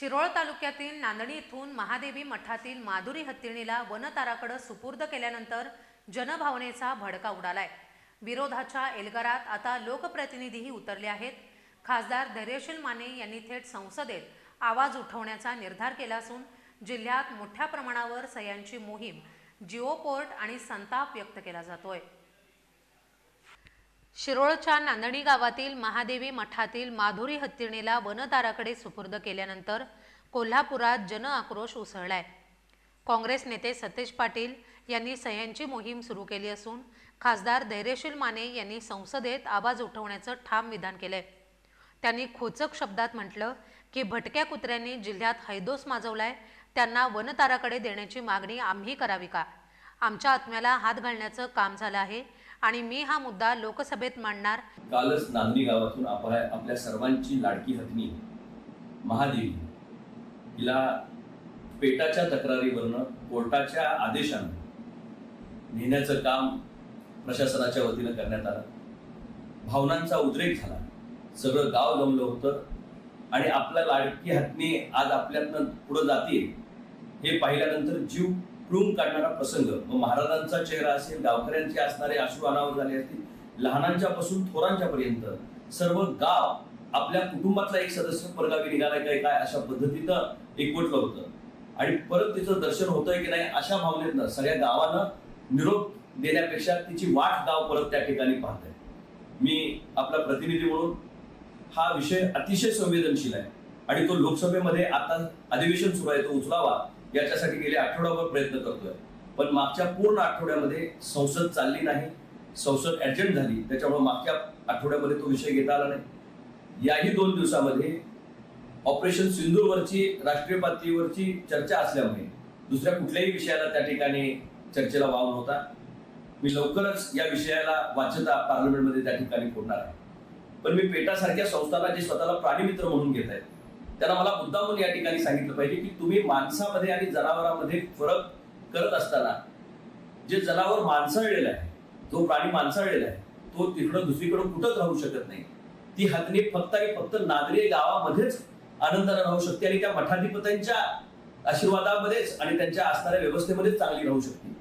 शिरोळ तालुक्यातील नांदणी इथून महादेवी मठातील माधुरी हत्तीणीला वनताराकडे सुपूर्द केल्यानंतर जनभावनेचा भडका उडालाय. विरोधाच्या एल्गारात आता लोकप्रतिनिधीही उतरले आहेत. खासदार धैर्यशील माने यांनी थेट संसदेत आवाज उठवण्याचा निर्धार केला असून जिल्ह्यात मोठ्या प्रमाणावर सह्यांची मोहीम जिओ पोर्ट आणि संताप व्यक्त केला जातोय. शिरोळच्या नांदणी गावातील महादेवी मठातील माधुरी हत्तीणीला वनताराकडे सुपूर्द केल्यानंतर कोल्हापुरात जन आक्रोश उसळलाय. काँग्रेस नेते सतेज पाटील यांनी सह्यांची मोहीम सुरू केली असून खासदार धैर्यशील माने यांनी संसदेत आवाज उठवण्याचं ठाम विधान केलंय. त्यांनी खोचक शब्दात म्हटलं की भटक्या कुत्र्यांनी जिल्ह्यात हैदोस माजवलाय त्यांना वनताराकडे देण्याची मागणी आम्ही करावी का? आमच्या आत्म्याला हात घालण्याचं काम झालं आहे आणि मी हा मुद्दा लोकसभेत मांडणार. कालच नांदी गावातून आपल्या आपल्या सर्वांची लाडकी हत्नी महादेवी हिला पेटाच्या तक्रारीवरनं कोर्टाच्या आदेशानं नेण्याचं काम प्रशासनाच्या वतीनं करण्यात आलं. भावनांचा उद्रेक झाला. सगळं गाव जमलं होतं. आणि आपल्या लाडकी हत्मी आज आपल्यातनं पुढं जाते हे पाहिल्यानंतर जीव पिळून काढणारा प्रसंग. मग महाराजांचा चेहरा असेल गावकऱ्यांचे असणारे अश्रू अनावर झाले असतील लहानांच्या पासून थोरांच्या पर्यंत सर्व गाव आपल्या कुटुंबातला एक सदस्य परगावी निघालाय काय काय अशा पद्धतीनं एकवटलं होतं. आणि परत तिचं दर्शन होतंय की नाही अशा भावनेतनं सगळ्या गावानं निरोप देण्यापेक्षा तिची वाट गाव परत त्या ठिकाणी पाहत आहे मी आपला प्रतिनिधी म्हणून हा विषय अतिशय संवेदनशील आहे. आणि तो लोकसभेमध्ये आता अधिवेशन सुरू आहे तो उचलावा. याच्यासाठी गेले आठवडाभर प्रयत्न करतोय. पण मागच्या पूर्ण आठवड्यामध्ये संसद चालली नाही संसद ऍडजंट झाली त्याच्यामुळे मागच्या आठवड्यामध्ये तो विषय घेता आला नाही. याही दोन दिवसामध्ये ऑपरेशन सिंधूरवरची राष्ट्रीय पातळीवरची चर्चा असल्यामुळे दुसऱ्या कुठल्याही विषयाला त्या ठिकाणी चर्चेला वाव नव्हता. मी लवकरच या विषयाला वाच्यता पार्लमेंटमध्ये त्या ठिकाणी फोडणार आहे. पण मी पेटासारख्या संस्थांना जे स्वतःला प्राणीमित्र म्हणून घेत आहेत त्यांना मला मुद्दामून या ठिकाणी सांगितलं पाहिजे की तुम्ही माणसामध्ये आणि जनावरांमध्ये फरक करत असताना जे जनावर माणसाळलेलं आहे जो प्राणी माणसाळलेला आहे तो तिकडं दुसरीकडं कुठंच राहू शकत नाही. ती हत्नी फक्त आणि फक्त नागरी गावामध्येच आनंदाने राहू शकते आणि त्या मठाधिपत्यांच्या आशीर्वादामध्येच आणि त्यांच्या असणाऱ्या व्यवस्थेमध्येच चांगली राहू शकते.